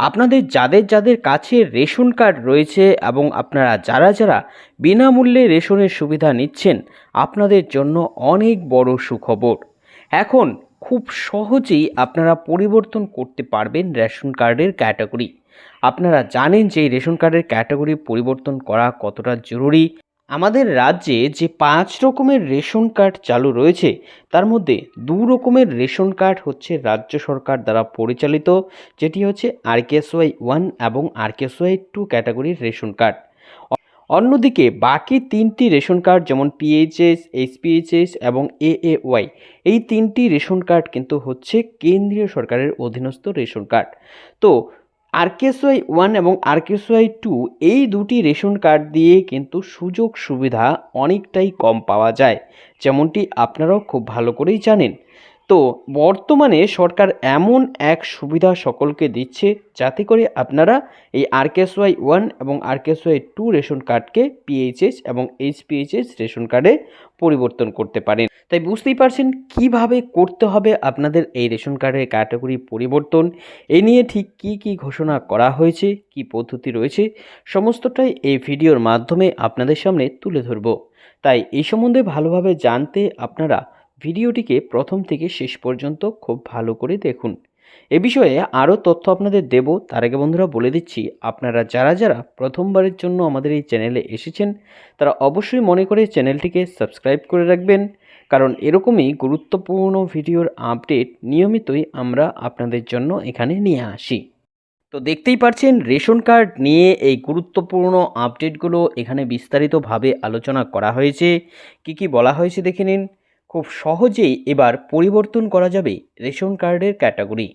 আপনাদের যাদের যাদের কাছে রেশন কার্ড রয়েছে এবং আপনারা যারা যারা বিনামূল্যে রেশনের সুবিধা নিচ্ছেন, আপনাদের জন্য অনেক বড় সুখবর। এখন খুব সহজেই আপনারা পরিবর্তন করতে পারবেন রেশন কার্ডের ক্যাটাগরি। আপনারা জানেন যে রেশন কার্ডের ক্যাটাগরি পরিবর্তন করা কতটা জরুরি। আমাদের রাজ্যে যে পাঁচ রকমের রেশন কার্ড চালু রয়েছে, তার মধ্যে দু রকমের রেশন কার্ড হচ্ছে রাজ্য সরকার দ্বারা পরিচালিত, যেটি হচ্ছে আরকেএসওয়াই ওয়ান এবং আরকেএসওয়াই টু ক্যাটাগরির রেশন কার্ড। অন্যদিকে বাকি তিনটি রেশন কার্ড যেমন পিএইচএস এইচপিএইচএস এবং এএওয়াই এই তিনটি রেশন কার্ড কিন্তু হচ্ছে কেন্দ্রীয় সরকারের অধীনস্থ রেশন কার্ড। তো আরকেএসওয়াই ওয়ান এবং আরকেএসওয়াই টু এই দুটি রেশন কার্ড দিয়ে কিন্তু সুযোগ সুবিধা অনেকটাই কম পাওয়া যায়। যেমনটি আপনারাও খুব ভালো করেই জানেন। তো বর্তমানে সরকার এমন এক সুবিধা সকলকে দিচ্ছে যাতে করে আপনারা এই আরকেএসওয়াই ওয়ান এবং আরকেএসওয়াই টু রেশন কার্ডকে পিএইচএস এবং এইচপিএইচএস রেশন কার্ডে পরিবর্তন করতে পারেন। তাই বুঝতেই পারছেন কীভাবে করতে হবে আপনাদের এই রেশন কার্ডের ক্যাটাগরি পরিবর্তন? এ নিয়ে ঠিক কি কি ঘোষণা করা হয়েছে? কি পদ্ধতি রয়েছে? সমস্তটাই এই ভিডিওর মাধ্যমে আপনাদের সামনে তুলে ধরব। তাই এই সম্বন্ধে ভালোভাবে জানতে আপনারা ভিডিওটিকে প্রথম থেকে শেষ পর্যন্ত খুব ভালো করে দেখুন। এ বিষয়ে আরও তথ্য আপনাদের দেব। তার আগে বন্ধুরা বলে দিচ্ছি, আপনারা যারা যারা প্রথমবারের জন্য আমাদের এই চ্যানেলে এসেছেন, তারা অবশ্যই মনে করে চ্যানেলটিকে সাবস্ক্রাইব করে রাখবেন। কারণ এরকমই গুরুত্বপূর্ণ ভিডিওর আপডেট নিয়মিতই আমরা আপনাদের জন্য এখানে নিয়ে আসি। তো দেখতেই পাচ্ছেন রেশন কার্ড নিয়ে এই গুরুত্বপূর্ণ আপডেটগুলো এখানে বিস্তারিতভাবে আলোচনা করা হয়েছে। কি কি বলা হয়েছে দেখে নিন। খুব সহজেই এবার পরিবর্তন করা যাবে রেশন কার্ডের ক্যাটাগরি।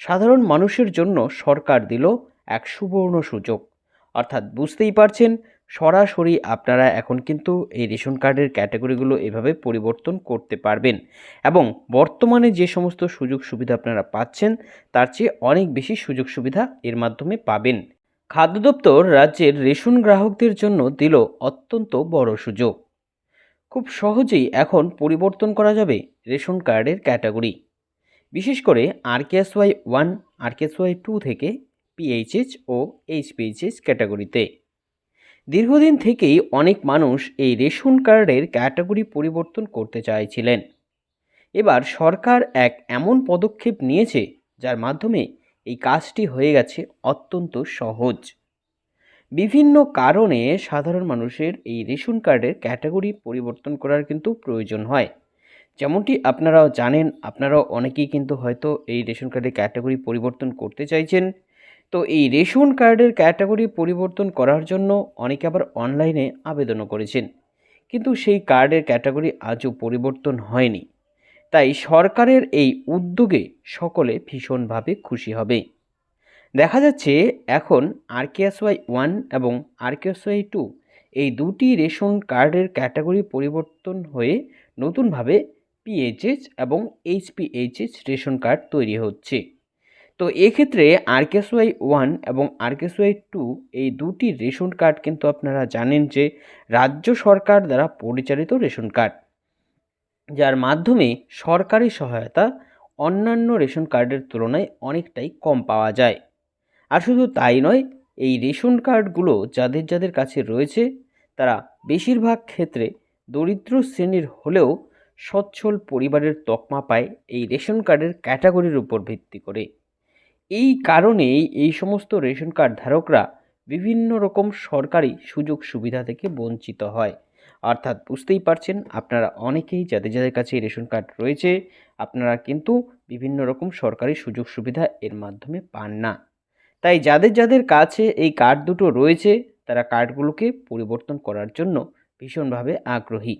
সাধারণ মানুষের জন্য সরকার দিল এক সুবর্ণ সুযোগ। অর্থাৎ বুঝতেই পারছেন, সরাসরি আপনারা এখন কিন্তু এই রেশন কার্ডের ক্যাটাগরিগুলো এভাবে পরিবর্তন করতে পারবেন এবং বর্তমানে যে সমস্ত সুযোগ সুবিধা আপনারা পাচ্ছেন, তার চেয়ে অনেক বেশি সুযোগ সুবিধা এর মাধ্যমে পাবেন। খাদ্য দপ্তর রাজ্যের রেশন গ্রাহকদের জন্য দিল অত্যন্ত বড় সুযোগ। খুব সহজেই এখন পরিবর্তন করা যাবে রেশন কার্ডের ক্যাটাগরি। বিশেষ করে আরকেএসওয়াই ওয়ান আরকেএসওয়াই টু থেকে পিএইচএস ও এইচপিএইচএস ক্যাটাগরিতে। দীর্ঘদিন থেকেই অনেক মানুষ এই রেশন কার্ডের ক্যাটাগরি পরিবর্তন করতে চাইছিলেন। এবার সরকার এক এমন পদক্ষেপ নিয়েছে, যার মাধ্যমে এই কাজটি হয়ে গেছে অত্যন্ত সহজ। বিভিন্ন কারণে সাধারণ মানুষের এই রেশন কার্ডের ক্যাটাগরি পরিবর্তন করার কিন্তু প্রয়োজন হয়। যেমনটি আপনারাও জানেন, আপনারাও অনেকেই কিন্তু হয়তো এই রেশন কার্ডের ক্যাটাগরি পরিবর্তন করতে চাইছেন। তো এই রেশন কার্ডের ক্যাটাগরি পরিবর্তন করার জন্য অনেকে আবার অনলাইনে আবেদনও করেছেন। কিন্তু সেই কার্ডের ক্যাটাগরি আজও পরিবর্তন হয়নি। তাই সরকারের এই উদ্যোগে সকলে ভীষণভাবে খুশি হবে। দেখা যাচ্ছে এখন আরকেএসওয়াই ওয়ান এবং আরকেএসওয়াই টু এই দুটি রেশন কার্ডের ক্যাটাগরি পরিবর্তন হয়ে নতুনভাবে পিএইচএস এবং এইচপিএইচএস রেশন কার্ড তৈরি হচ্ছে। তো এক্ষেত্রে আরকেএসওয়াই ওয়ান এবং আরকেএসওয়াই টু এই দুটি রেশন কার্ড কিন্তু আপনারা জানেন যে রাজ্য সরকার দ্বারা পরিচালিত রেশন কার্ড, যার মাধ্যমে সরকারি সহায়তা অন্যান্য রেশন কার্ডের তুলনায় অনেকটাই কম পাওয়া যায়। আর শুধু তাই নয়, এই রেশন কার্ডগুলো যাদের যাদের কাছে রয়েছে, তারা বেশিরভাগ ক্ষেত্রে দরিদ্র শ্রেণির হলেও সচ্ছল পরিবারের তকমা পায় এই রেশন কার্ডের ক্যাটাগরির উপর ভিত্তি করে। এই কারণেই এই সমস্ত রেশন কার্ড ধারকরা বিভিন্ন রকম সরকারি সুযোগ সুবিধা থেকে বঞ্চিত হয়। অর্থাৎ বুঝতেই পারছেন, আপনারা অনেকেই যাদের যাদের কাছে রেশন কার্ড রয়েছে, আপনারা কিন্তু বিভিন্ন রকম সরকারি সুযোগ সুবিধা এর মাধ্যমে পান না। তাই যাদের যাদের কাছে এই কার্ড দুটো রয়েছে, তারা কার্ডগুলোকে পরিবর্তন করার জন্য ভীষণভাবে আগ্রহী।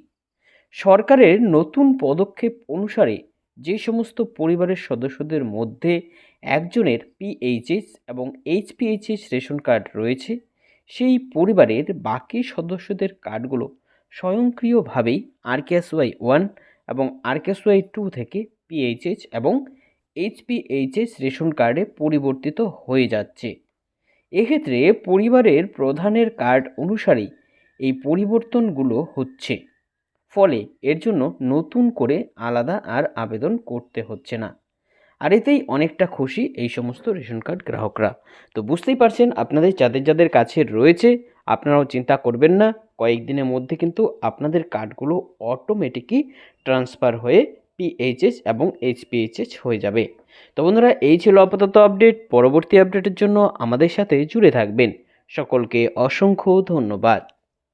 সরকারের নতুন পদক্ষেপ অনুসারে যে সমস্ত পরিবারের সদস্যদের মধ্যে একজনের পিএইচএস এবং এইচপিএইচএস রেশন কার্ড রয়েছে, সেই পরিবারের বাকি সদস্যদের কার্ডগুলো স্বয়ংক্রিয়ভাবেই আরকেএসওয়াই ওয়ান এবং আরকেএসওয়াই টু থেকে পিএইচএস এবং এইচপিএইচএস রেশন কার্ডে পরিবর্তিত হয়ে যাচ্ছে। এক্ষেত্রে পরিবারের প্রধানের কার্ড অনুসারেই এই পরিবর্তনগুলো হচ্ছে। ফলে এর জন্য নতুন করে আলাদা আর আবেদন করতে হচ্ছে না। আর এতেই অনেকটা খুশি এই সমস্ত রেশন কার্ড গ্রাহকরা। তো বুঝতেই পারছেন, আপনাদের যাদের যাদের কাছে রয়েছে, আপনারাও চিন্তা করবেন না। কয়েকদিনের মধ্যে কিন্তু আপনাদের কার্ডগুলো অটোমেটিকই ট্রান্সফার হয়ে পিএইচএস এবং এইচপিএইচএস হয়ে যাবে। তো বন্ধুরা, এই ছিল আপাতত আপডেট পরবর্তী আপডেটের জন্য আমাদের সাথে জুড়ে থাকবেন। সকলকে অসংখ্য ধন্যবাদ।